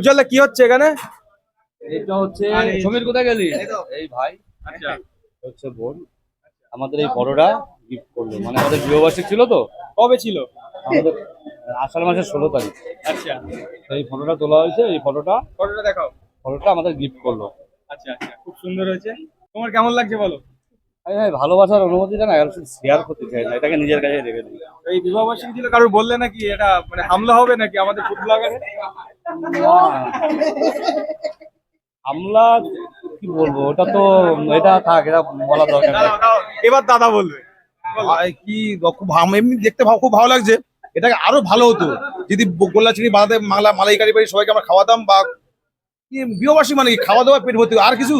উজ্জ্বলদা কি হচ্ছে এখানে? এটা হচ্ছে সমীর কোথায় গেলি? এই ভাই। আচ্ছা। হচ্ছে বোন। আমাদের এই ফটোটা গিফট করল। মানে আমাদের গৃহবার্ষিক ছিল তো? কবে ছিল? আমাদের আষাঢ় মাসের ষোলো তারিখ। আচ্ছা। তো এই ফটোটা তোলা হয়েছে এই ফটোটা ফটোটা দেখাও। ফটোটা আমাদের গিফট করল। আচ্ছা আচ্ছা। খুব সুন্দর হয়েছে। তোমার কেমন লাগছে বলো? ভালোবাসার অনুমতিটা না শেয়ার করতে চাই না এটাকে নিজের কাছে রেখে দিই। এই বিবাহ বার্ষিকী ছিল কারোর বললে নাকি এটা মানে হামলা হবে নাকি আমাদের ফুড ব্লগারে হামলা কি বলব? ওটা তো এটা থাক এটা বলা দরকার এবার দাদা বলবে। কি খুব এমনি দেখতে খুব ভালো লাগছে। এটাকে আরও ভালো হতো। যদি গোল্লা চিনি বানাতে মালা মালাইকারি বাড়ি সবাইকে আমরা খাওয়াতাম বা কি বিয়েবাসী মানে খাওয়া দাওয়া পেট ভর্তি আর কিছু?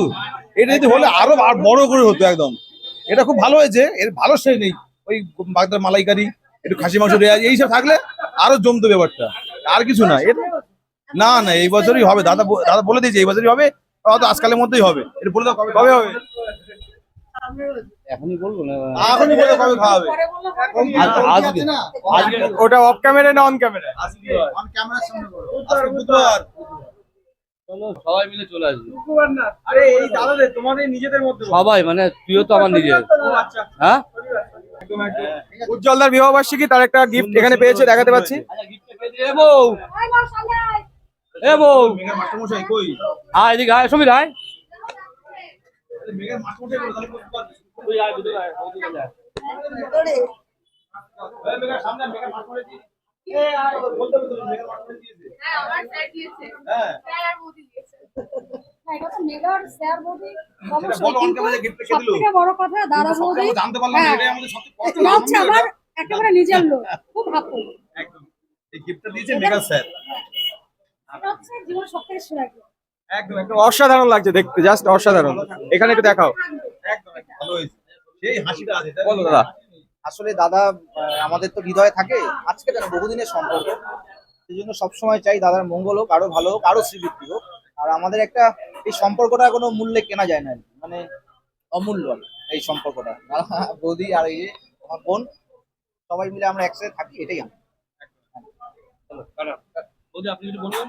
এটা যদি হলে আরও আর বড় করে হতো একদম। এটা খুব ভালো হয়েছে। এর ভালো সেই নেই। ওই বাগদার মালাইকারি একটু খাসি মাংস রেয়াজ এইসব থাকলে আরও জমতো ব্যাপারটা। আর কিছু না। এটা না না এই বছরই হবে। দাদা দাদা বলে দিয়েছে এই বছরই হবে হয়তো আজকালের মধ্যেই হবে। এটা বলে দাও কবে কবে হবে? এখনই বলব না? এখনই বলে কবে খাওয়াবে আজকে। আজকে ওটা অফ ক্যামেরা না অন ক্যামেরা আজকে বুধবার। সবাই মিলে চলে আসবি। আরে এই দাদাদের তোমাদের নিজেদের মধ্যে সবাই মানে তুইও তো আমার নিজের। আচ্ছা হ্যাঁ? উজ্জ্বলদার বিবাহ বার্ষিকী তার একটা গিফট এখানে পেয়েছে দেখাতে পাচ্ছি। এ বউ। আয় এদিকে আয় সমীর আয়। হ্যাঁ হ্যাঁ। হ্যাঁ, বড় কথা দাদা বৌদি হ্যাঁ। একেবারে নিজের লোক খুব ভাবো একদম। এই gift টা দিয়েছে মেঘা স্যার। একদম একদম। অসাধারণ লাগছে দেখতে জাস্ট অসাধারণ। এখানে একটু দেখাও? বলো দাদা। আসলে দাদা আহ, আমাদের তো হৃদয়ে থাকে আজকে যেন বহুদিনের সম্পর্ক। সেই জন্য সবসময় চাই দাদার মঙ্গল হোক আরও ভালো হোক আরও শ্রীবৃদ্ধি হোক। আর আমাদের একটা এই সম্পর্কটা কোনো মূল্যে কেনা যায় না মানে অমূল্য এই সম্পর্কটা। বৌদি আর এই আমার বোন সবাই মিলে আমরা একসাথে থাকি এটাই আমার বৌদি, আপনি কিছু বলবেন।